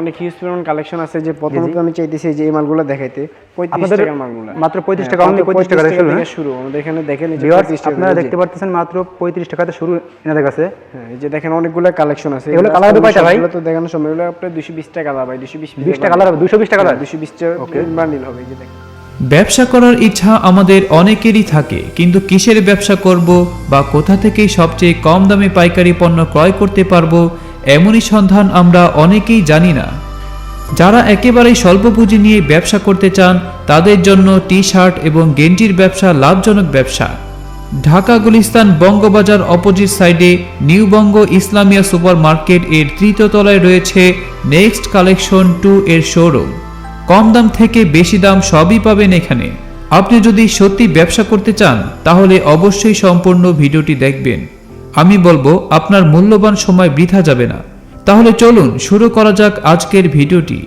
অনেক হিউজ পরিমাণ কালেকশন আছে যে প্রথমত আমি চাইতেছি যে এই মালগুলো দেখাইতে। পঁয়ত্রিশ আপনাদের টাকার মালগুলো। মাত্র 35 হ্যাঁ, টাকা, 35 টাকা শুরু, হ্যাঁ? শুরু। আমাদের এখানে দেখেন এই যে 35 টাকা আপনারা দেখতে পাচ্ছেন মাত্র পঁয়ত্রিশ টাকাতে শুরু এনাদের কাছে। হ্যাঁ এই যে দেখেন অনেকগুলো কালেকশন আছে। এগুলো colour হবে কয়টা ভাই? এগুলো তো দেখানো সময় এগুলো আপনার 220 টাকা কালার ভাই 220 বিশ টাকা কালার হবে দুশো বিশ টাকা কালার 220 টাকা বান্ডিল হবে এই যে দেখেন। ব্যবসা করার ইচ্ছা আমাদের অনেকেরই থাকে কিন্তু কিসের ব্যবসা করব বা কোথা থেকে সবচেয়ে কম দামে পাইকারি পণ্য ক্রয় করতে পারব এমনই সন্ধান আমরা অনেকেই জানি না। যারা একেবারেই স্বল্প পুঁজি নিয়ে ব্যবসা করতে চান, তাদের জন্য টি শার্ট এবং গেঞ্জির ব্যবসা লাভজনক ব্যবসা। ঢাকা গুলিস্তান বঙ্গবাজার অপোজিট সাইডে নিউবঙ্গ ইসলামিয়া সুপার মার্কেট এর তৃতীয় তলায় রয়েছে নেক্সট কালেকশন টু এর শোরুম। কম দাম থেকে বেশি দাম সবই পাবেন এখানে। আপনি যদি সত্যি ব্যবসা করতে চান, তাহলে অবশ্যই সম্পূর্ণ ভিডিওটি দেখবেন। আমি বলব আপনার মূল্যবান সময় বৃথা যাবে না। তাহলে চলুন শুরু করা যাক আজকের ভিডিওটি।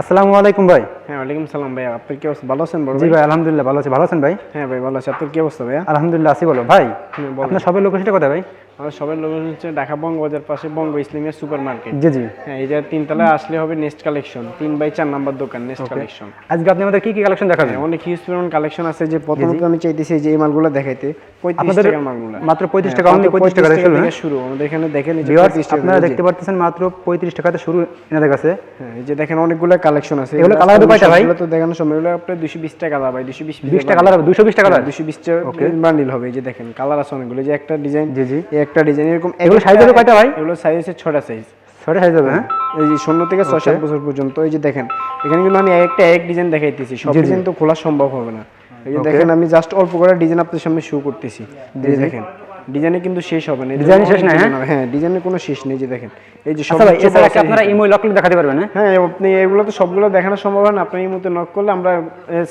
আসসালামু আলাইকুম ভাই। হ্যাঁ ওয়ালাইকুম সালাম ভাই আপনি কি অবস্থা? ভালো আছেন বড় জি ভাই? ভাই আলহামদুলিল্লাহ ভালো আছি। ভালো আছেন ভাই? হ্যাঁ ভাই ভালো আছি। আপনার কি অবস্থা ভাই আলহামদুলিল্লাহ আছি বলো। ভাই হ্যাঁ। আপনার সবের লোকেশনটা কোথায় ভাই? আমাদের সবার লোকেশন হচ্ছে ঢাকা বঙ্গবাজার পাশে বঙ্গ ইসলামিয়া সুপার মার্কেট জি জি। হ্যাঁ যে তিনতলায় আসলে হবে নেক্সট কালেকশন তিন বাই চার নাম্বার দোকান নেক্সট কালেকশন আজকে আপনি আমাদের কি কি কালেকশন দেখাবেন? হ্যাঁ অনেক হিউজ পরিমাণ কালেকশন আছে যে প্রথমত আমি চাইতেছি যে এই মালগুলো দেখাইতে পঁয়ত্রিশ টাকার মালগুলো। মাত্র 35 হ্যাঁ, টাকা, only 35 টাকা থেকে শুরু, শুরু আমাদের এখানে দেখেন এই যে ভিউয়ার্স 35 টাকা আপনারা দেখতে পাচ্ছেন মাত্র পঁয়ত্রিশ টাকাতে শুরু এনাদের কাছে। হ্যাঁ এই যে দেখেন অনেকগুলো কালেকশন আছে। এগুলো colour হবে কয়টা ভাই? এগুলো তো দেখানো সময় এগুলো আপনার 220 টাকা কালার ভাই 220 বিশ টাকা কালার হবে দুশো বিশ টাকা কালার 220 টাকা বান্ডিল হবে এই যে দেখেন কালার আছে অনেকগুলো যে একটা ডিজাইন জি, জি। একটা ডিজাইন এরকম এগুলো সাইজ হবে কয়টা ভাই? এগুলো সাইজ হচ্ছে ছটা সাইজ ছটা সাইজ হবে হ্যাঁ? এই যে শূন্য থেকে ছয় সাত বছর পর্যন্ত এই যে দেখেন এখানে কিন্তু আমি একটা এক ডিজাইন দেখাইতেছি সব ডিজাইন তো খোলা সম্ভব হবে না। এই যে দেখেন আমি জাস্ট অল্প করে ডিজাইন আপনাদের সামনে শো করতেছি। এই দেখেন ডিজাইনে কিন্তু শেষ হবে না Design শেষ নাই, ডিজাইন হ্যাঁ ডিজাইনের কোনো শেষ নেই যে দেখেন। এই যে আচ্ছা সর্বোচ্চ এছাড়া কি আপনারা ইমো লকলিক দেখাতে পারবেন হ্যাঁ? হ্যাঁ আপনি এগুলো তো সবগুলো দেখানো সম্ভব হয় না আপনি এই মধ্যে নক করলে আমরা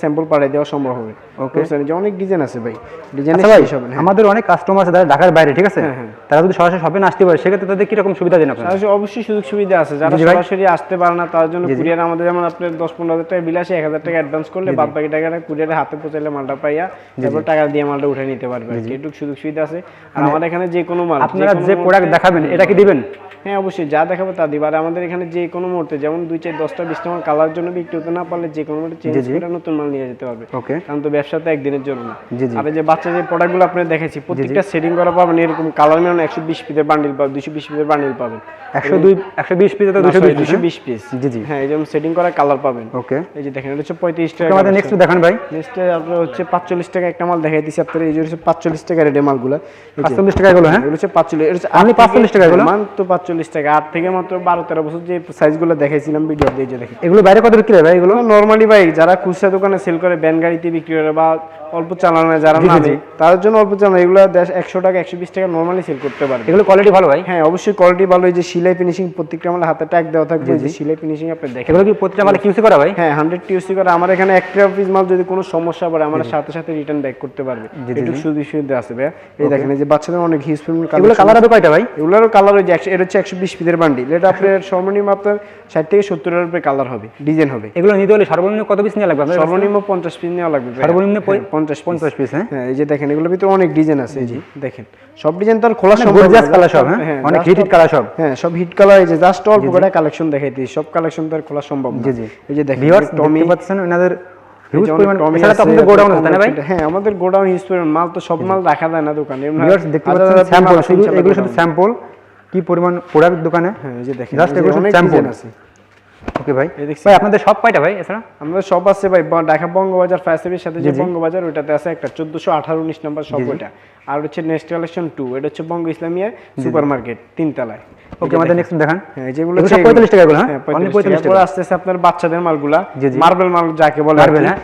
স্যাম্পল পাঠিয়ে দেওয়া সম্ভব হবে। বুঝছেন? যে অনেক ডিজাইন আছে ভাই ডিজাইনে আচ্ছা শেষ হবে না আমাদের অনেক কাস্টমার আছে যারা ঢাকার বাইরে ঠিক আছে? হ্যাঁ, হ্যাঁ। তারা যদি সরাসরি শপে আসতে পারে সেক্ষেত্রে তাদের কীরকম সুবিধা দেন আপনারা? অবশ্যই সুযোগ সুবিধা আছে যারা সরাসরি আসতে পারে না তার জন্য কুরিয়ার আমাদের যেমন আপনার দশ পনেরো হাজার টাকা বিল আসে এক হাজার টাকা অ্যাডভান্স করলে বাদ বাকি টাকাটা কুরিয়ারে হাতে পৌঁছাইলে মালটা পাইয়া তারপর টাকা দিয়ে মালটা উঠে নিতে পারবে এটুকু সুযোগ সুবিধা আছে। আর আমাদের এখানে যে কোনো মাল মানে আপনারা যে প্রোডাক্ট দেখাবেন এটা কি দিবেন? হ্যাঁ অবশ্যই যা দেখাবো তা দিবা। আর আমাদের এখানে যে কোনো মুহূর্তে যেমন দুই চার দশটা বিশটা মাল কালার জন্য বিক্রি হতে না পারলে যে কোনো মুহূর্তে চেঞ্জ করে নতুন মাল নিয়ে যেতে পারবে। ওকে। কারণ তো ব্যবসা তো একদিনের জন্য না। আর যে বাচ্চা যে প্রোডাক্টগুলো আপনি দেখেছি প্রত্যেকটা সেটিং করা পাবেন এরকম কালার মেরুন একশো বিশ পিসের বান্ডিল পাবেন দুশো বিশ পিসের বান্ডিল পাবেন। একশো দুই একশো বিশ পিস দুশো দুশো বিশ পিস জি জি। হ্যাঁ এই যেমন সেটিং করা কালার পাবেন। ওকে। এই যে দেখেন এটা হচ্ছে পঁয়ত্রিশ টাকা আমাদের নেক্সট দেখান ভাই। নেক্সটে আপনার হচ্ছে পাঁচচল্লিশ টাকা একটা মাল দেখাই দিচ্ছি আপনার এই যে হচ্ছে পাঁচচল্লিশ টাকা রেডে মালগুলো। টাকা এগুলো হ্যাঁ? এগুলো হচ্ছে পাঁচচল্লিশ এটা হচ্ছে Only আট থেকে- 45 টাকা এগুলো? মান তো পাঁচচল্লিশ টাকা আট থেকে মাত্র বারো তেরো বছর যে সাইজগুলো দেখাইছিলাম ভিডিও দিয়ে যে দেখেন। এগুলো বাইরে কত বিক্রি হয় ভাই এগুলো? নর্মালি ভাই যারা খুচরা দোকানে সেল করে ব্যান গাড়িতে বিক্রি করে বা অল্প চালানো যারা না। তার জন্য অল্প চালানো এগুলো একশো টাকা একশো বিশ টাকা নর্মালি সেল করতে পারবে এগুলো কোয়ালিটি ভালো ভাই? হ্যাঁ অবশ্যই কোয়ালিটি ভালো। এই যে সিলাই ফিনিশিং প্রত্যেকটা আমার হাতে ট্যাগ দেওয়া থাকবে। যে সিলাই ফিনিশিং আপনি দেখেন। এগুলো কি প্রতিটা মালে কিউসি করা ভাই? হ্যাঁ হান্ড্রেড টিউসি করে। আমার এখানে একটা পিস মাল যদি কোনো সমস্যা পড়ে আমার সাথে সাথে রিটার্ন ব্যাক করতে পারবে। এটুকু সুযোগ সুবিধা আছে ভাইয়া। এই দেখেন এই যে বাচ্চাদের অনেক হিউজ এগুলো কালার হবে কয়টা ভাই? এগুলোরও কালার হচ্ছে একশো এটা হচ্ছে একশো বিশ পিসের বান্ডিল এটা আপনার সর্বনিম্ন আপনার ষাট থেকে সত্তর রুপে কালার হবে। ডিজাইন হবে। এগুলো নিতে হলে সর্বনিম্ন কত পিস নিয়ে লাগবে সর্বনিম্ন পঞ্চাশ পিস নেওয়া লাগবে সর্বনিম্ন হ্যাঁ, পঞ্চাশ পঞ্চাশ পিস হ্যাঁ? হ্যাঁ এই যে দেখেন এগুলোর ভিতরে অনেক ডিজাইন আছে যে দেখেন। সব ডিজাইন তো আর খোলা সম্ভব গর্জিয়াস কালার সব হ্যাঁ? অনেক হিট কালার সব। হ্যাঁ সব হিট কালার এই যে জাস্ট অল্প করে কালেকশন দেখাইতে সব কালেকশন তো আর খোলা সম্ভব জি, জি। এই যে দেখেন ভিউয়ার্স টমি পাচ্ছেন এনাদের হিউজ পরিমাণ টমি এছাড়া তো আপনাদের গোডাউন আছে না ভাই? হ্যাঁ আমাদের গোডাউন ইউজ করে মাল তো সব মাল রাখা যায় না দোকানে। দেখতে পাচ্ছেন স্যাম্পল শুধু এগুলো শুধু স্যাম্পল কি পরিমাণ প্রোডাক্ট দোকানে? হ্যাঁ এই যে দেখেন যে এগুলো। ডিজাইন আছে। ওকে ভাই? ভাই আপনাদের সব কয়টা ভাই এছাড়া? আমাদের সব আছে ভাই ঢাকা বঙ্গবাজার ফায়ার সাথে যে বঙ্গবাজার ওইটাতে আছে একটা চোদ্দশো আঠারো উনিশ নম্বর সব ওইটা। আর হচ্ছে নেক্সট কালেকশন টু এটা হচ্ছে বঙ্গ ইসলামিয়া সুপার মার্কেট তিনতলায়। ওকে আমাদের নেক্সট দেখান। হ্যাঁ যেগুলো সব হচ্ছে 45 টাকা এগুলো, হ্যাঁ? হ্যাঁ 45 45 টাকা। পরে আস্তে আস্তে আপনার বাচ্চাদের মালগুলা। মার্বেল মাল যাকে বলে Marble, হ্যাঁ?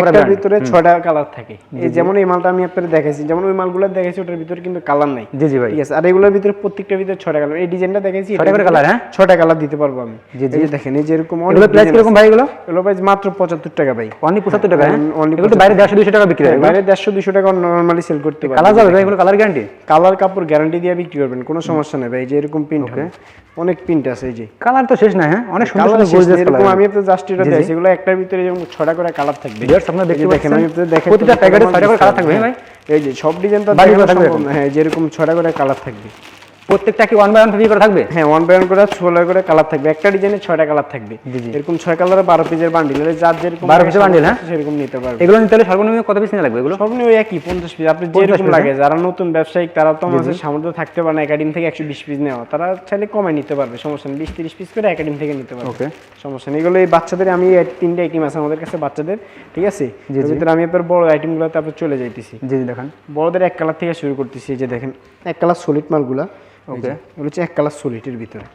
একটার ভিতরে ছয়টা কালার থাকে। এই যেমন এই মালটা আমি আপনাদের দেখাইছি যেমন ওই মালগুলো দেখাইছি ওটার ভিতরে কিন্তু কালার নাই। জি জি ভাই। ঠিক আছে? আর এগুলোর ভিতরে প্রত্যেকটার ভিতরে ছয়টা কালার এই ডিজাইনটা দেখাইছি ছয়টা করে colour, হ্যাঁ? ছয়টা কালার দিতে পারব আমি। জি, জি। দেখেন এই যে এরকম অনেক প্রাইস কীরকম ভাই এগুলো? এগুলো প্রাইস মাত্র পঁচাত্তর টাকা ভাই। অনলি 75 টাকা হ্যাঁ only এগুলো বাইরে 150 200 টাকা বিক্রি হয় বাইরে দেড়শো দুশো টাকা নর্মালি সেল করতে পারে কালার যাবে ভাই এগুলো কালার গ্যারান্টি কালার কাপড় গ্যারান্টি দিয়ে বিক্রি করবেন কোনো সমস্যা নেই ভাই এই যে এরকম প্রিন্ট হবে অনেক প্রিন্ট আছে এই যে। কালার তো শেষ না হ্যাঁ? অনেক সুন্দর কালার সুন্দর gorgeous এরকম আমি আপনাদের জাস্ট এটা দিয়েছি এগুলো একটার ভিতরে যেমন ছটা করে কালার থাকবে। Viewers, আপনারা দেখতে দেখেন আমি আপনাদের দেখাই প্রতিটা প্যাকেটে ছয়টা করে কালার থাকবে হ্যাঁ, ভাই। এই যে সব ডিজাইন তো দেখানো থাকবে সম্ভব না। হ্যাঁ যেরকম ছটা করে কালার থাকবে। প্রত্যেকটা কি ওয়ান বাই ওয়ান করা থাকবে? হ্যাঁ ওয়ান বাই ওয়ান করে ছয় করে কালার থাকবে। একটা ডিজাইনে ছয়টা কালার থাকবে। এরকম ছয় কালারের বারো পিসের বান্ডিল যার যেরকম 12 পিসের bundle, হ্যাঁ? সেরকম নিতে পারবে। এগুলো নিতে হলে সর্বনিম্ন কত পিস লাগবে এগুলো? ওই একই পঞ্চাশ পিস আপনি যেরকম লাগে যারা নতুন ব্যবসায়িক তারা তো আমাদের সামর্থ্য থাকতে পারে না একাডেমি থেকে একশো বিশ পিস নেওয়া। তারা চাইলে কমায় নিতে পারবে সমস্যা নেই। বিশ তিরিশ পিস করে একাডেমি থেকে নিতে পারবে। Okay. সমস্যা নেই। এগুলো এই বাচ্চাদের আমি তিনটে আইটেম আছে আমাদের কাছে বাচ্চাদের ঠিক আছে? ভিতরে আমি এবার বড় আইটেমগুলোতে আপনার চলে যাইতেছি। জি দেখান। বড়দের এক কালার থেকে শুরু করতেছি যে দেখেন। এক কালার সলিড মালগুলা ওকে এগুলো হচ্ছে এক কালার সলিডের ভিতরে।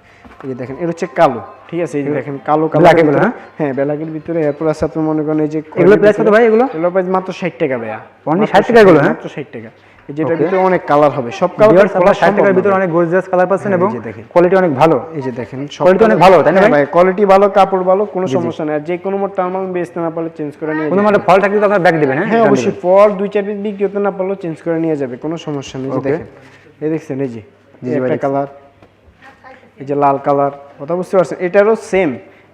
এই যে দেখেন এটা হচ্ছে কালো। ঠিক আছে এই যে দেখেন কালো এগুলো, হ্যাঁ? হ্যাঁ ব্ল্যাকের ভিতরে। এরপর আছে আপনি মনে করেন এই যে এগুলো প্রাইস কত ভাই এগুলো? এগুলো প্রাইস মাত্র 60 টাকা ভাইয়া। Only মাত্র 60 টাকা এগুলো, হ্যাঁ? মাত্র 60 টাকা। এই যেটার ভিতরে অনেক কালার হবে। সব কালার আপনারা 60 টাকার ভিতরে অনেক গর্জিয়াস কালার পাচ্ছেন হ্যাঁ, এবং। কোয়ালিটি অনেক ভালো। এই যে দেখেন Quality অনেক ভালো, তাই না ভাই? কোয়ালিটি ভালো কাপড় ভালো কোনো সমস্যা নেই। আর যে কোনো মোট টার্মাল বেচতে না পারলে চেঞ্জ করে নিয়ে কোনো মানে ফল থাকলে তো আপনারা ব্যাক দিবেন হ্যাঁ? অবশ্যই ফল দুই চার পিস বিক্রি হতে না পারলেও চেঞ্জ করে নিয়ে যাবে কোনো সমস্যা নেই। এই যে দেখেন। এই দেখছেন এই যে একটা কালার এই যে লাল কালার কথা বুঝতে পারছেন? এটারও সেম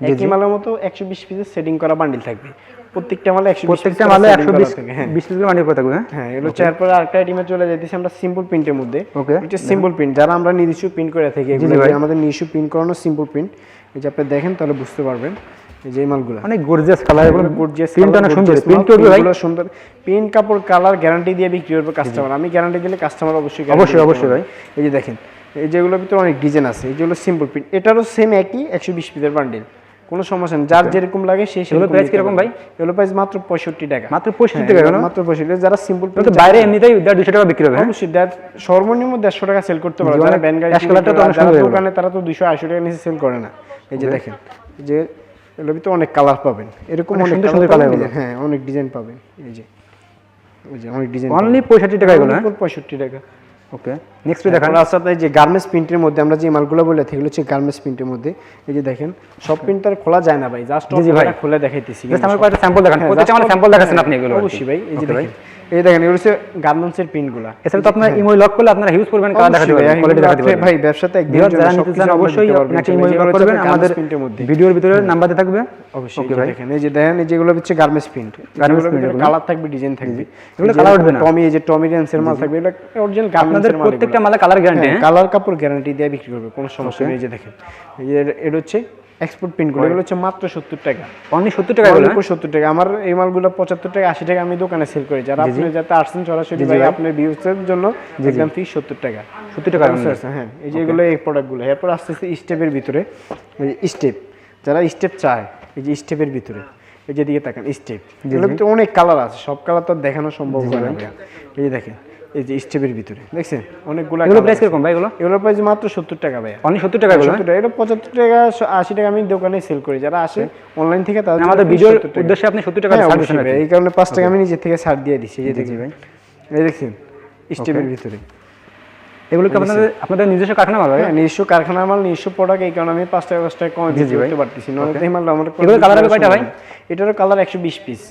একই মালের মতো একশো বিশ পিসের সেটিং করা বান্ডিল থাকবে। প্রত্যেকটা মালে একশো প্রত্যেকটা মালে 120 হ্যাঁ। 20 পিস করে করে থাকবে হ্যাঁ? হ্যাঁ এগুলো এরপর আরেকটা আইটেমে চলে যাইতেছি আমরা সিম্পল প্রিন্টের মধ্যে। Okay. এটা সিম্পল প্রিন্ট যারা আমরা নিজস্ব প্রিন্ট করে থাকি এগুলো আমাদের নিজস্ব প্রিন্ট করানো সিম্পল প্রিন্ট এই যে আপনি দেখেন তাহলে বুঝতে পারবেন। যে মালগুলো। অনেক গর্জিয়াস কালার এগুলো গর্জিয়াস প্রিন্ট অনেক সুন্দর। প্রিন্ট করবে ভাই? সুন্দর। প্রিন্ট কাপড় কালার গ্যারান্টি দিয়ে বিক্রি করবে কাস্টমার আমি গ্যারান্টি দিলে কাস্টমার অবশ্যই অবশ্যই, অবশ্যই পারবে। এই যে দেখেন এই যেগুলোর ভিতরে অনেক ডিজাইন আছে। এই যেগুলো সিম্পল প্রিন্ট এটারও সেম একই একশো বিশ পিসের বান্ডিল কোনো সমস্যা নেই। যার যেরকম লাগে সেই এগুলোর price কীরকম ভাই? এগুলো প্রাইস মাত্র পঁয়ষট্টি টাকা। মাত্র 65 হ্যাঁ, টাকা মাত্র পঁয়ষট্টি যারা সিম্পল তো বাইরে এমনিতেই দেড় দুশো টাকা বিক্রি হবে হ্যাঁ? অবশ্যই দেড় সর্বনিম্ন দেড়শো টাকা সেল করতে পারে যারা ব্যান গাড়ি এগুলো। দোকানে তারা তো দুশো আশি টাকা নিচে সেল করে না। এই যে দেখেন যে এগুলোর ভিতরে অনেক কালার পাবেন। এরকম অনেক অনেক সুন্দর সুন্দর যে- হ্যাঁ অনেক ডিজাইন পাবেন। এই যে এই যে অনেক ডিজাইন অনলি পঁয়ষট্টি টাকা এগুলো হ্যাঁ? পঁয়ষট্টি টাকা। ওকে নেক্সট দেখান। রাস্তাতে যে গার্মেন্টস প্রিন্টের মধ্যে আমরা যে মালগুলো বলে থাকি হচ্ছে গার্মেন্টস প্রিন্টের মধ্যে। এই যে দেখেন সব প্রিন্ট আর খোলা যায় না ভাই। জাস্ট ভাই। খুলে দেখাইতেছি জাস্ট আমার কয়েকটা স্যাম্পল দেখান। হ্যাঁ, প্রত্যেকটা আমার স্যাম্পল দেখাচ্ছেন আপনি এগুলো অবশ্যই ভাই এই যে দেখেন। এই দেখেন এগুলো হচ্ছে গার্মেন্টসের প্রিন্টগুলো এছাড়া তো আপনার ইমো লক করলে আপনারা হিউজ পরিমাণ কালার দেখাতে পারবেন কোয়ালিটি দেখাতে পারবেন। ভাই ব্যবসাতে একদিন যারা নিতে চান অবশ্যই আপনাকে ইমো লক করবেন। আমাদের ভিডিওর ভিতরে নাম্বার দেওয়া থাকবে অবশ্যই ওকে ভাই। দেখেন এই যে দেখেন এই যেগুলো হচ্ছে গার্মেন্টস প্রিন্ট print এগুলো। কালার থাকবে ডিজাইন থাকবে। এগুলো colour উঠবে না। টমি এই যে টমি রেন্সের মাল থাকবে এটা অরিজিনাল গার্মেন্টসের মাল প্রত্যেকটা মালে কালার গ্যারান্টি হ্যাঁ কালার কাপড় গ্যারান্টি দিয়ে বিক্রি করবে কোনো সমস্যা নেই এই যে দেখেন। এই যে এটা হচ্ছে এক্সপোর্ট পিন প্রিন্টগুলো এগুলো হচ্ছে মাত্র সত্তর টাকা। অনলি সত্তর টাকা এগুলো? হ্যাঁ? সত্তর টাকা। আমার এই মালগুলো পঁচাত্তর টাকা আশি টাকা আমি দোকানে সেল করি। যারা আপনি যাতে আসছেন সরাসরি ভাই আপনার ভিউসের জন্য একদম ফিক্স সত্তর টাকা। সত্তর টাকা হ্যাঁ। এই যে এগুলো এই প্রোডাক্টগুলো এরপর আস্তে আস্তে স্টেপের ভিতরে স্টেপ যারা স্টেপ চায় এই যে স্টেপের ভিতরে এই যে দিকে তাকান স্টেপ ভিতরে অনেক কালার আছে। সব কালার তো দেখানো সম্ভব হয় না এই যে দেখেন এই যে স্টেপের ভিতরে দেখছেন? অনেকগুলো এগুলো প্রাইস কীরকম ভাই এগুলো? এগুলোর প্রাইস মাত্র সত্তর টাকা ভাইয়া। অনলি সত্তর টাকা এগুলো? সত্তর টাকা এটা পঁচাত্তর টাকা আশি টাকা আমি দোকানে সেল করি। যারা আসে অনলাইন থেকে তাদের মানে আমাদের ভিডিওর উদ্দেশ্যে আপনি সত্তর টাকা হ্যাঁ, এই কারণে পাঁচ টাকা আমি নিজে থেকে ছাড় দিয়ে দিচ্ছি এই যে জি ভাই। এই দেখছেন স্টেপের ভিতরে। এগুলো কি আপনাদের আপনাদের নিজস্ব কারখানা মাল ভাই? হ্যাঁ নিজস্ব কারখানার মাল নিজস্ব প্রোডাক্ট এই কারণে আমি পাঁচ টাকা পাঁচ টাকা কমে ভাই। পারতেছি। এই মাল আমার এগুলো colour হবে কয়টা ভাই? এটারও কালার একশো বিশ পিস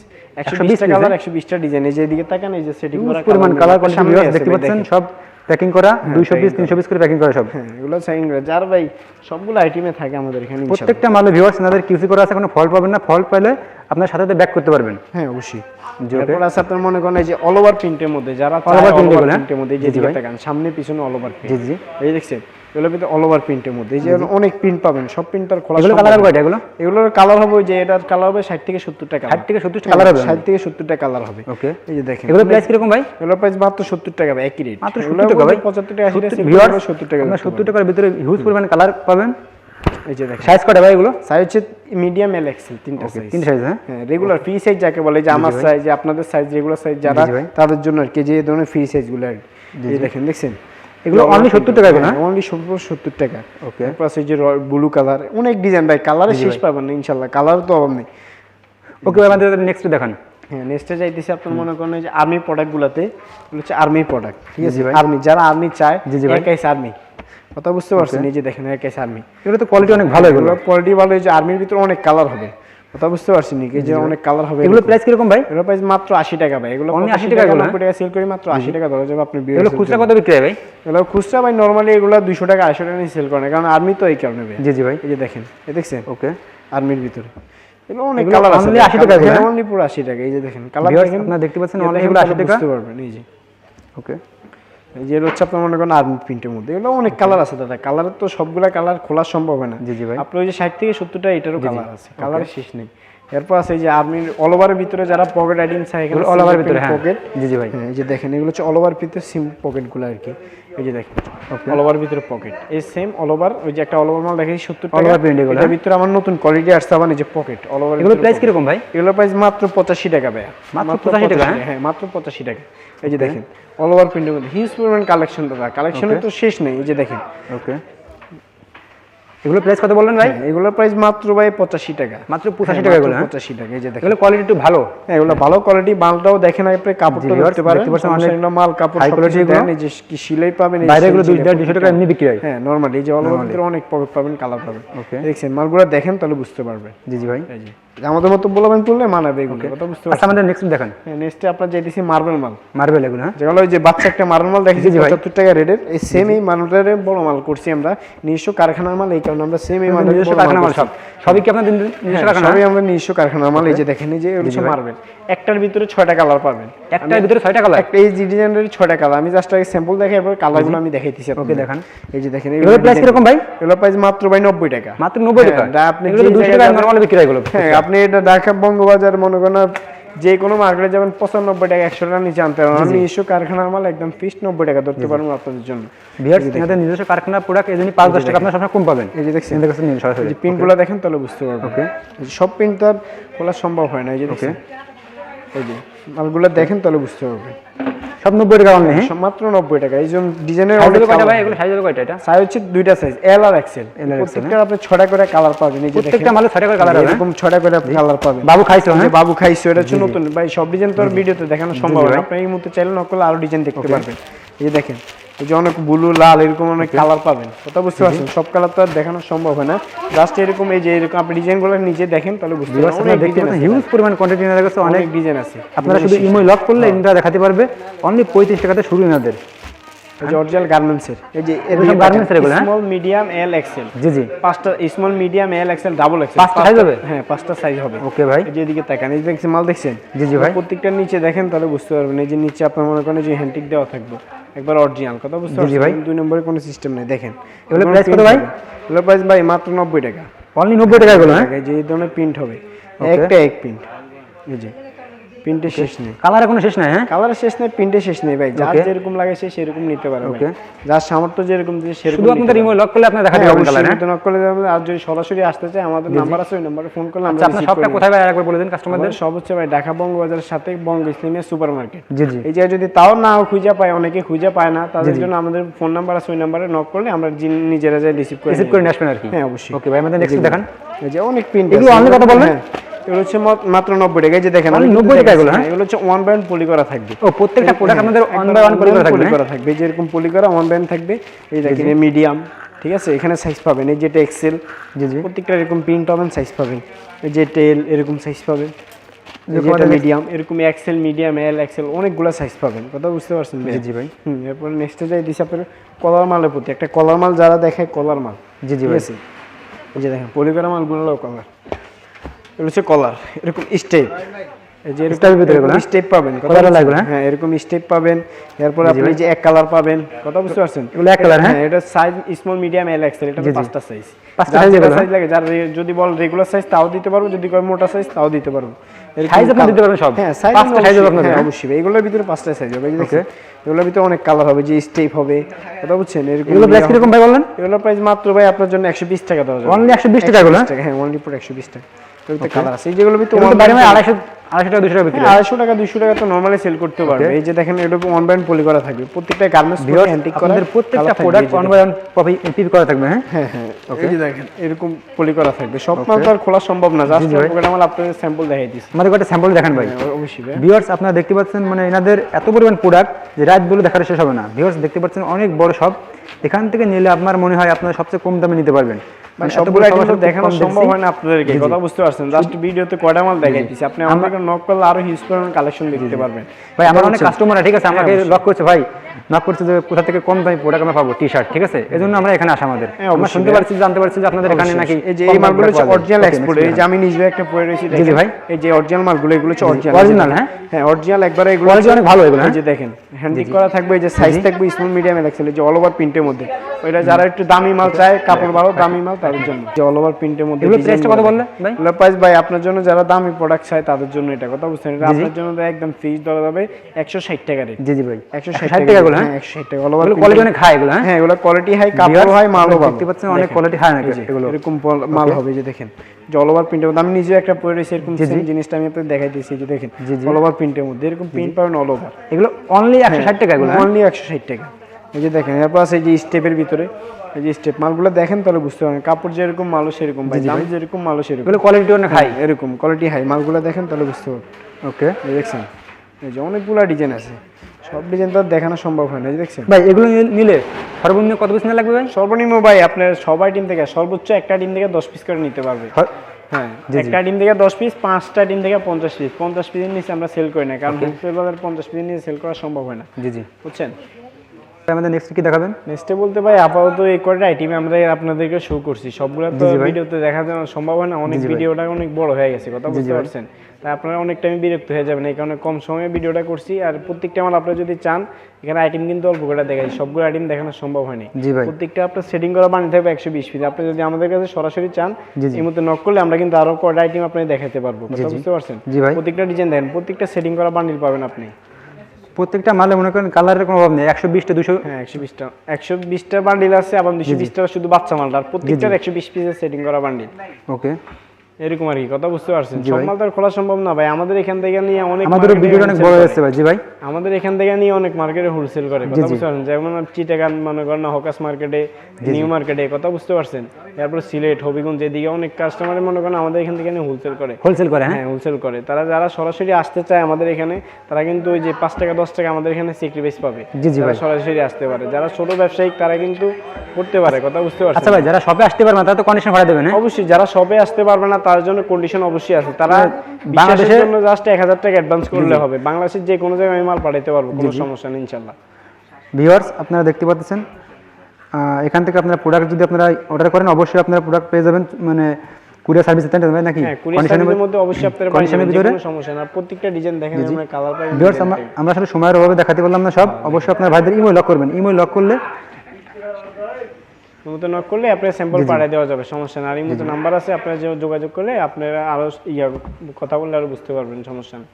120 বিশটা কালার হ্যাঁ? একশো ডিজাইন এই যে এদিকে তাকান এই যে সেটিং করা পরিমাণ কালার কোয়ালিটি সামনে দেখতে পাচ্ছেন সব প্যাকিং করা দুইশো পিস packing তিনশো পিস করে প্যাকিং করা সব। হ্যাঁ এগুলো সাইন যার ভাই সবগুলো আইটেমে থাকে আমাদের এখানে প্রত্যেকটা মালে ভিউয়ার্স এনাদের কিউসি করা আছে কোনো ফল্ট পাবেন না। ফল্ট পেলে আপনার সাথে সাথে ব্যাক করতে পারবেন। হ্যাঁ অবশ্যই। আছে আপনার মনে করেন এই যে অল ওভার প্রিন্টের মধ্যে যারা? প্রিন্টের মধ্যে এই যে। তাকান সামনে পিছনে অল ওভার জি জি। এই দেখছেন এগুলোর ভিতরে অল ওভার প্রিন্টের মধ্যে। এই যে অনেক প্রিন্ট পাবেন সব প্রিন্ট আর খোলা এগুলো কালার। কয়টা এগুলো? এগুলোর কালার হবে যে এটার কালার হবে ষাট থেকে সত্তর টাকা ষাট থেকে সত্তর কালার হবে ষাট থেকে সত্তর টাকা কালার হবে। ওকে এই যে দেখেন। এগুলো প্রাইস কীরকম ভাই? এগুলোর প্রাইস মাত্র সত্তর টাকা ভাই একই রেট মাত্র সত্তর টাকা ভাই। পঁচাত্তর টাকা আশি টাকা sell ভিউয়ার্স করলে সত্তর টাকা আপনার সত্তর টাকার ভিতরে হিউজ পরিমাণ কালার পাবেন? এই যে দেখেন। সাইজ কটা ভাই এগুলো? সাইজ হচ্ছে মিডিয়াম এল এক্সেল তিনটা সাইজ তিন সাইজ হ্যাঁ? রেগুলার ফ্রি সাইজ যাকে বলে যে আমার সাইজ আপনাদের সাইজ রেগুলার সাইজ যারা তাদের জন্য আর কি যে ধরনের ফ্রি সাইজগুলো আর কি। এই দেখেন দেখছেন? এগুলো only 70 টাকা? অনলি সত্তর টাকা। ওকে আছে এই যে ব্লু কালার অনেক ডিজাইন ভাই কালারে শেষ পাবেন না ইনশাল্লাহ। কালার তো অভাব নেই। ওকে ভাই আমাদের নেক্সট দেখান। হ্যাঁ নেক্সটে যাইতেছি আপনার মনে করেন যে আর্মি প্রোডাক্টগুলোতে হচ্ছে আর্মি প্রোডাক্ট ঠিক আছে? ভাই। আর্মি যারা আর্মি চায় জি জি ভাই। একাইস আর্মি কথা বুঝতে পারছেন? এই যে দেখেন একাইস আর্মি এগুলো তো কোয়ালিটি অনেক ভালো এগুলো। এগুলো কোয়ালিটি ভালো এই যে আর্মির ভিতরে অনেক কালার হবে। কথা বুঝতে পারছেন নাকি? যে অনেক কালার হবে এগুলো প্রাইস কীরকম ভাই? এগুলো প্রাইস মাত্র আশি টাকা ভাই। এগুলো 80 80 টাকা এগুলো, টাকা সেল করি মাত্র আশি টাকা ধরা যাবে আপনি এগুলো খুচরা কত বিক্রি হয় ভাই? এগুলো খুচরা ভাই নর্মালি এগুলো দুশো টাকা আড়াইশো টাকা নিয়ে সেল করে কারণ আর্মি তো এই কারণে ভাই। জি জি ভাই। এই যে দেখেন এই দেখছেন? ওকে। আর্মির ভিতরে। এগুলো অনেক কালার আছে 80 টাকা এগুলো? অনলি পুরো আশি টাকা। এই যে দেখেন কালার দেখেন। আপনারা দেখতে পাচ্ছেন এই এগুলো 80 টাকা। বুঝতে পারবেন এই যে। ওকে। এই যে হচ্ছে আপনার মনে করেন আর্মি প্রিন্টের মধ্যে। এগুলো অনেক কালার আছে দাদা। কালার তো সবগুলা কালার খোলা সম্ভব না। জি, জি ভাই। আপনার ওই যে ষাট থেকে সত্তরটা এটারও কালার আছে। কালার শেষ নেই। এরপর আছে যে আর্মির অল ওভারের ভিতরে যারা পকেট আইটেম চাই এখানে all over ভিতরে, হ্যাঁ। পকেট জি, জি ভাই। হ্যাঁ এই যে দেখেন এগুলো হচ্ছে অল ওভার ভিতরে সিম পকেটগুলো আর কি। এই যে দেখেন অল ওভার ভিতরে পকেট এই সেম অল ওভার ওই যে একটা অল ওভার মাল দেখেছি সত্তর All over print এগুলো, এটার ভিতরে আমার নতুন কোয়ালিটি আসছে আবার এই যে পকেট অল ওভার এগুলো প্রাইস কীরকম ভাই? এগুলো প্রাইস মাত্র পঁচাশি টাকা ভাই মাত্র 85 টাকা, হ্যাঁ? হ্যাঁ মাত্র পঁচাশি টাকা। এই যে দেখেন অল ওভার প্রিন্টের মধ্যে হিউজ পরিমাণ কালেকশন দাদা। কালেকশনের তো শেষ নেই এই যে দেখেন। ওকে এগুলো প্রাইস কত বললেন ভাই? এগুলোর প্রাইস মাত্র ভাই পঁচাশি টাকা। মাত্র 85 টাকা এগুলো, হ্যাঁ? পঁচাশি টাকা এই যে দেখেন। কোয়ালিটি একটু ভালো। হ্যাঁ, এগুলো ভালো কোয়ালিটি মালটাও দেখেন আপনি কাপড়টা দেখতে পারেন। দেখতে পাচ্ছেন সমস্যা অনেক মাল কাপড় হাই কোয়ালিটি এগুলো। নিজে এই যে কি সিলাই পাবেন বাইরে এগুলো এগুলো সিলাই, 200 টাকা এমনি বিক্রি হয়। হ্যাঁ নরমালি এই যে অল ওভার অনেক পকেট পাবেন কালার পাবেন। ওকে দেখছেন মালগুলো দেখেন তাহলে বুঝতে পারবেন। জি জি ভাই। এই যে আমাদের মতো বলবেন তুললে মানাবে এগুলো কথা বুঝতে আচ্ছা আমাদের নেক্সট দেখান। হ্যাঁ নেক্সটে আপনার যেতেছি মার্বেল মাল। মার্বেল এগুলো হ্যাঁ? যেগুলো ওই যে বাচ্চা একটা মার্বেল মাল দেখেছি জি, জি ভাই। পঁচাত্তর টাকা রেটের। এই সেম এই মালটার বড় মাল করছি আমরা। নিজস্ব কারখানার মাল এই কারণে আমরা সেম এই মাল নিজস্ব কারখানা মাল সব। সবই কি আপনাদের নিজস্ব কারখানা সবই আমরা নিজস্ব কারখানার মাল। এই যে দেখেন এই যে এগুলো হচ্ছে মার্বেল একটার ভিতরে ছয়টা কালার পাবেন। একটার ভিতরে ছয়টা কালার একটা এই ডিজাইনের ছয়টা কালার আমি জাস্ট আগে স্যাম্পল দেখাই এবার কালারগুলো আমি দেখাই দেখাইতেছি ওকে দেখান। এই যে দেখেন এগুলোর প্রাইস কীরকম ভাই? এগুলো প্রাইস মাত্র ভাই নব্বই টাকা। মাত্র 90 টাকা। হ্যাঁ, আপনি এগুলো 200 টাকা নরমালি বিক্রি হয় এগুলো। হ্যাঁ আপনি এটা ঢাকা বঙ্গবাজার মনে করেন যে কোনো মার্কেটে যাবেন পঁচানব্বই টাকা একশো টাকা নিচে আনতে পারবেন। আমি নিজস্ব কারখানার মাল একদম ফিক্স নব্বই টাকা ধরতে পারব আপনাদের জন্য। এনাদের নিজস্ব কারখানা প্রোডাক্ট এই জন্য 5 10 টাকা আপনারা সবসময় কম পাবেন। এই যে দেখছেন নিন সরাসরি। যে প্রিন্টগুলো দেখেন তাহলে বুঝতে পারবেন। ওকে সব প্রিন্ট তো আর খোলা সম্ভব হয় না এই যে দেখছেন এই যে মালগুলো দেখেন তাহলে বুঝতে পারবেন। সব 90 টাকা অনলি হ্যাঁ? মাত্র নব্বই টাকা। এই জন্য ডিজাইনের অনেক কয়টা ভাই? এগুলো সাইজ কয়টা এটা? সাইজ হচ্ছে দুইটা সাইজ এল আর এক্সেল এল আর এক্সেল প্রত্যেকটা আপনি ছটা করে কালার পাবেন এই যে প্রত্যেকটা মালে 6 করে কালার হবে হ্যাঁ? এরকম ছটা করে কালার পাবেন। বাবু খাইছো হ্যাঁ? বাবু খাইছো এটা হচ্ছে নতুন। ভাই সব ডিজাইন তো আর ভিডিওতে দেখানো সম্ভব। না। আপনি এই মুহূর্তে চাইলে নকল আরও ডিজাইন দেখতে পারবেন। এই যে দেখেন এই যে অনেক ব্লু লাল এরকম অনেক কালার পাবেন। কথা বুঝতে পারছেন? সব কালার তো আর দেখানো সম্ভব হয় না। জাস্ট এরকম এই যে এরকম আপনি ডিজাইনগুলো নিজে দেখেন তাহলে বুঝতে পারবেন। দেখতে পাচ্ছেন হিউজ পরিমাণ কোয়ান্টিটি এনাদের কাছে অনেক ডিজাইন আছে। আপনারা শুধু লক করলে ইনটা দেখাতে পারবে। অনলি 35 টাকাতে শুরু এনাদের। এই গার্মেন্টসের এই যে এগুলো সব এর এগুলো, হ্যাঁ? স্মল মিডিয়াম এল এক্সেল জি জি। পাঁচটা small medium L XL double XL পাঁচটা size হবে? হ্যাঁ পাঁচটা সাইজ হবে। ওকে ভাই। এই যে এদিকে তাকান এই দেখছেন মাল দেখছেন? জি জি ভাই। প্রত্যেকটার নিচে দেখেন তাহলে বুঝতে পারবেন। এই যে নিচে আপনার মনে করেন যে হ্যান্ডটিক দেওয়া থাকবে। একবার অরিজিনাল কথা বুঝতে জি ভাই। দুই নম্বরে কোনো সিস্টেম নেই দেখেন। এগুলো প্রাইস কত ভাই? এগুলো প্রাইস ভাই মাত্র নব্বই টাকা। অনলি 90 টাকা এগুলো হ্যাঁ? এই যে ধরনের প্রিন্ট হবে। একটা এক প্রিন্ট এই যে প্রিন্টের শেষ নেই। কালার এখনও শেষ নাই হ্যাঁ? কালার শেষ নেই প্রিন্টের শেষ নেই ভাই। যার যেরকম লাগে সে সেরকম নিতে পারে। Okay. যার সামর্থ্য যেরকম যে সেরকম শুধু আপনাদের ইমো লক করলে আপনারা দেখাতে হ্যাঁ, পারবেন কালার হ্যাঁ কিন্তু knock করলে যাবে, আর যদি সরাসরি আসতে চায় আমাদের নাম্বার আছে ওই নাম্বারে ফোন করলে আমরা আচ্ছা আপনার receive কোথায় ভাই? আরেকবার বলে দিন কাস্টমারদের সব হচ্ছে ভাই ঢাকা বঙ্গবাজারের সাথে বঙ্গ ইসলামিয়া সুপার মার্কেট জি জি। এই জায়গায় যদি তাও না খুঁজে পায় অনেকে খুঁজে পায় না তাদের জন্য আমাদের ফোন নাম্বার আছে ওই নাম্বারে নক করলে আমরা নিজেরা যাই রিসিভ করে রিসিভ করে নিয়ে আসবেন আর কি। হ্যাঁ অবশ্যই। ওকে ভাই আমাদের নেক্সট দেখান। এই যে অনেক প্রিন্ট এগুলো only কত বললেন? এগুলো হচ্ছে মাত্র নব্বই টাকা। এই যে দেখেন আমি 90 টাকা এগুলো, হ্যাঁ? এগুলো হচ্ছে ওয়ান বাই পলি করা থাকবে। ও প্রত্যেকটা প্রোডাক্ট আপনাদের ওয়ান বাই ওয়ান করে one থাকবে পলি? করা থাকবে যে এরকম পলি করা ওয়ান বাই থাকবে। এই দেখেন মিডিয়াম ঠিক আছে? এখানে সাইজ পাবেন এই যেটা এক্সেল জি জি। প্রত্যেকটা এরকম প্রিন্ট পাবেন সাইজ পাবেন। এই যে টেল এরকম সাইজ পাবেন। যেটা মিডিয়াম এরকম এক্সেল মিডিয়াম এল এক্সেল অনেকগুলো সাইজ পাবেন। কথা বুঝতে পারছেন জি জি ভাই। হুম এরপর নেক্সটে যাই দিছি আপনার কলার মালের প্রতি। একটা কলার মাল যারা দেখে কলার মাল। জি জি ভাই। এই যে দেখেন পলিকরা মালগুলো কলার এগুলো হচ্ছে কলার এরকম স্টেপ যে Step ভিতরে হ্যাঁ? স্টেপ পাবেন। কথা লাগবে, হ্যাঁ? হ্যাঁ এরকম স্টেপ পাবেন। এরপর আপনি যে এক কালার পাবেন। কথা বুঝতে পারছেন? এগুলো এক colour, হ্যাঁ? এটা size small medium L XL এটা জি, জি। পাঁচটা সাইজ পাঁচটা সাইজ লাগে যার যদি বল রেগুলার সাইজ তাও দিতে পারব। যদি কয় মোটা সাইজ তাও দিতে পারব। এরকম Size দিতে পারবেন সব? হ্যাঁ সাইজ পাঁচটা size হবে হ্যাঁ হ্যাঁ? অবশ্যই এগুলোর ভিতরে পাঁচটা সাইজ হবে দেখছেন? এগুলোর ভিতরে অনেক কালার হবে যে স্টেপ হবে। কথা বুঝছেন? এরকম এগুলো প্রাইস কীরকম ভাই বললেন এগুলোর প্রাইস মাত্র ভাই আপনার জন্য একশো বিশ টাকা দেওয়া যাবে। অনলি 120 টাকা হ্যাঁ? বিশ টাকা ভিতরে কালার আছে। যেগুলো ভিতরে এগুলো তো one বাইরে আড়াইশো আড়াইশো টাকা দুশো টাকা বিক্রি আড়াইশো টাকা দুশো টাকা তো নর্মালি সেল করতে পারবে। এই যে দেখেন এটা ওয়ান বাই পলি করা থাকবে। প্রত্যেকটা গার্মেন্টস হ্যান্ডিক করা প্রত্যেকটা product one by one copy পিপ করা থাকবে হ্যাঁ? হ্যাঁ হ্যাঁ। এই দেখেন। এরকম পলি করা থাকবে। সব মাল তো আর খোলা সম্ভব না। জাস্ট পকেট আমার আপনাদের স্যাম্পল দেখাই আমাদের স্যাম্পল দেখান ভাই। হ্যাঁ, অবশ্যই। ভিউয়ার্স আপনারা দেখতে পাচ্ছেন মানে এনাদের এত পরিমাণ প্রোডাক্ট যে রাত বলে দেখার শেষ হবে না। ভিউয়ার্স দেখতে পাচ্ছেন অনেক বড় সব। এখান থেকে নিলে আপনার মনে হয় আপনার সবচেয়ে কম দামে নিতে পারবেন। মানে মানে সবগুলো এতগুলো আইটেম তো দেখানো সম্ভব হয় না আপনাদেরকে কথা বুঝতে পারছেন। জাস্ট ভিডিওতে কয়টা মাল দেখাই আপনি আমাদেরকে নক করলে আরও হিউজ পরিমাণ কালেকশন দেখতে পারবেন। ভাই আমার অনেক কাস্টমার ঠিক আছে? আমাকে লক করছে ভাই। নক করছে যে কোথা থেকে কম দামি প্রোডাক্ট আমরা পাবো? টি শার্ট ঠিক আছে? এই জন্য আমরা এখানে আসা আমাদের। হ্যাঁ, আমরা শুনতে পারছি জানতে পারছি যে আপনাদের এখানে নাকি এই যে এই মালগুলো হচ্ছে অরিজিনাল এক্সপোর্ট এই যে আমি নিজে একটা পরে রয়েছি দেখেন। ভাই। এই যে অরিজিনাল মালগুলো এগুলো হচ্ছে অরিজিনাল original, হ্যাঁ? হ্যাঁ অরিজিনাল একবারে এগুলো অনেক ভালো এগুলো, এই হ্যাঁ? যে দেখেন হ্যান্ডিক করা থাকবে এই যে সাইজ থাকবে স্মল মিডিয়াম এক্সেল এই যে অল ওভার প্রিন্টের মধ্যে। ওইটা যারা একটু দামি মাল চায় কাপড় ভালো দামি মাল তাদের জন্য। যে অল ওভার প্রিন্টের মধ্যে এগুলো design price টা কত বললে ভাই? এগুলো প্রাইস ভাই আপনার জন্য যারা দামি প্রোডাক্ট চায় তাদের জন্য এটা কথা বুঝছেন। এটা আপনার জন্য একদম ফিক্স ধরা যাবে 160 টাকা রেট জি জি ভাই। 160 160 টাকা হ্যাঁ? হ্যাঁ 160 টাকা অল ওভার কোয়ালিটি অনেক হাই এগুলো হ্যাঁ? হ্যাঁ এগুলো কোয়ালিটি হাই কাপড় Viewers, মালও ভালো। দেখতে পাচ্ছেন অনেক কোয়ালিটি হাই নাকি এগুলো? এরকম মাল হবে যে দেখেন। যে অল ওভার প্রিন্টের মধ্যে আমি নিজেও একটা পরে রয়েছি এরকম same জিনিসটা আমি আপনাদের দেখাই দিয়েছি যে দেখেন অল ওভার প্রিন্টের মধ্যে এরকম প্রিন্ট পাবেন অল ওভার এগুলো অনলি 160 টাকা এগুলো হ্যাঁ? অনলি একশো ষাট টাকা। এই যে দেখেন এরপর আছে যে স্টেপের ভিতরে এই যে স্টেপ মালগুলো দেখেন তাহলে বুঝতে পারবেন কাপড় যেরকম মালও সেরকম ভাই। দাম যেরকম মালও সেরকম। এগুলো কোয়ালিটি অনেক হাই এরকম কোয়ালিটি হাই মালগুলো দেখেন তাহলে বুঝতে পারবেন। ওকে দেখছেন এই যে অনেকগুলা ডিজাইন আছে। সব ডিজাইন তো দেখানো সম্ভব হয় না দেখছেন? ভাই এগুলো নিলে- সর্বনিম্ন কত পিস লাগবে ভাই? সর্বনিম্ন ভাই আপনার সবাই টিম থেকে সর্বোচ্চ একটা টিম থেকে দশ পিস করে নিতে পারবে। হ্যাঁ একটা ডিম থেকে দশ পিস পাঁচটা ডিম থেকে পঞ্চাশ পিস পঞ্চাশ পিসের নিচে আমরা সেল করি না কারণ হোলসেল বাজার পঞ্চাশ পিসের নিচে সেল করা সম্ভব হয় না। জি জি। বুঝছেন? আমাদের নেক্সট কি দেখাবেন? নেক্সটে বলতে ভাই আপাতত এই কয়টা আইটেম আমরা আপনাদেরকে শো করছি। সবগুলো তো ভিডিওতে দেখা যাওয়া সম্ভব হয় না। অনেক ভিডিওটা অনেক বড় হয়ে গেছে কথা বুঝতে পারছেন? তাই আপনারা অনেক টাইম বিরক্ত হয়ে যাবেন এই কারণে কম সময়ে ভিডিওটা করছি। আর প্রত্যেকটা মাল আপনারা যদি চান এখানে আইটেম কিন্তু অল্প করে দেখাই। সবগুলো আইটেম দেখানো সম্ভব হয়নি। প্রত্যেকটা আপনার সেটিং করা বানিয়ে থাকবে একশো বিশ পিস। আপনি যদি আমাদের কাছে সরাসরি চান। এই মধ্যে নক করলে আমরা কিন্তু আরও কয়টা আইটেম আপনি দেখাতে পারব বুঝতে পারছেন? প্রত্যেকটা ডিজাইন দেখেন প্রত্যেকটা সেটিং করা বান্ডিল পাবেন আপনি। প্রত্যেকটা মালে মনে করেন কালারের কোনো অভাব নেই। একশো বিশটা দুশো হ্যাঁ একশো বিশটা। একশো বিশটা বান্ডিল আছে আবার দুশো বিশটা শুধু বাচ্চা মালটা। আর প্রত্যেকটার একশো বিশ পিসের সেটিং করা বান্ডিল ওকে এরকম আর কি কথা বুঝতে পারছেন? সব মাল তো খোলা সম্ভব না ভাই আমাদের এখান থেকে নিয়ে অনেক market অনেক বড়। হয়েছে ভাই জি ভাই। আমাদের এখান থেকে নিয়ে অনেক মার্কেটে হোলসেল করে কথা বুঝতে পারছেন? যেমন চিটাগান মনে করেন হকাস মার্কেটে নিউ মার্কেটে কথা বুঝতে পারছেন? তারপর সিলেট হবিগঞ্জ এদিকে অনেক কাস্টমার মনে করেন আমাদের এখান থেকে নিয়ে হোলসেল করে। হোলসেল করে হ্যাঁ? হ্যাঁ হোলসেল করে। তারা যারা সরাসরি আসতে চায় আমাদের এখানে তারা কিন্তু ওই যে পাঁচ টাকা দশ টাকা আমাদের এখানে সেক্রিফাইস পাবে। জি, জি ভাই। সরাসরি আসতে পারে যারা ছোট ব্যবসায়িক তারা কিন্তু করতে পারে কথা বুঝতে পারছেন? আচ্ছা ভাই যারা শপে আসতে পারবে না তারা তো কন্ডিশন ভাড়া দেবেন হ্যাঁ? অবশ্যই যারা সবে আসতে পারবে না তার জন্য কন্ডিশন অবশ্যই আছে। তারা বাংলাদেশের জন্য জাস্ট এক হাজার টাকা অ্যাডভান্স করলে হবে। বাংলাদেশের যে কোনো জায়গায় আমি মাল পাঠাতে পারব কোনো সমস্যা নেই ইনশাল্লাহ। ভিউয়ার্স আপনারা দেখতে পাচ্ছেন এখান থেকে আপনারা প্রোডাক্ট যদি আপনারা অর্ডার করেন অবশ্যই আপনারা প্রোডাক্ট পেয়ে যাবেন মানে কুরিয়ার সার্ভিস নাকি? হ্যাঁ এর সার্ভিসের মধ্যে অবশ্যই আপনারা কন্ডিশনের ভিতরে? সমস্যা না প্রত্যেকটা ডিজাইন দেখেন আমরা কালার পাই ভিউয়ার্স আমরা আমরা আসলে সময়ের অভাবে দেখাতে পারলাম না সব। অবশ্যই আপনার ভাইদের ইমেল লক করবেন। ইমেল লক করলে মতো নক করলে আপনার স্যাম্পল পাঠিয়ে দেওয়া যাবে সমস্যা না আর এই মতো নাম্বার আছে আপনার যে যোগাযোগ করলে আপনারা আরও ইয়া কথা বললে আরও বুঝতে পারবেন সমস্যা নেই।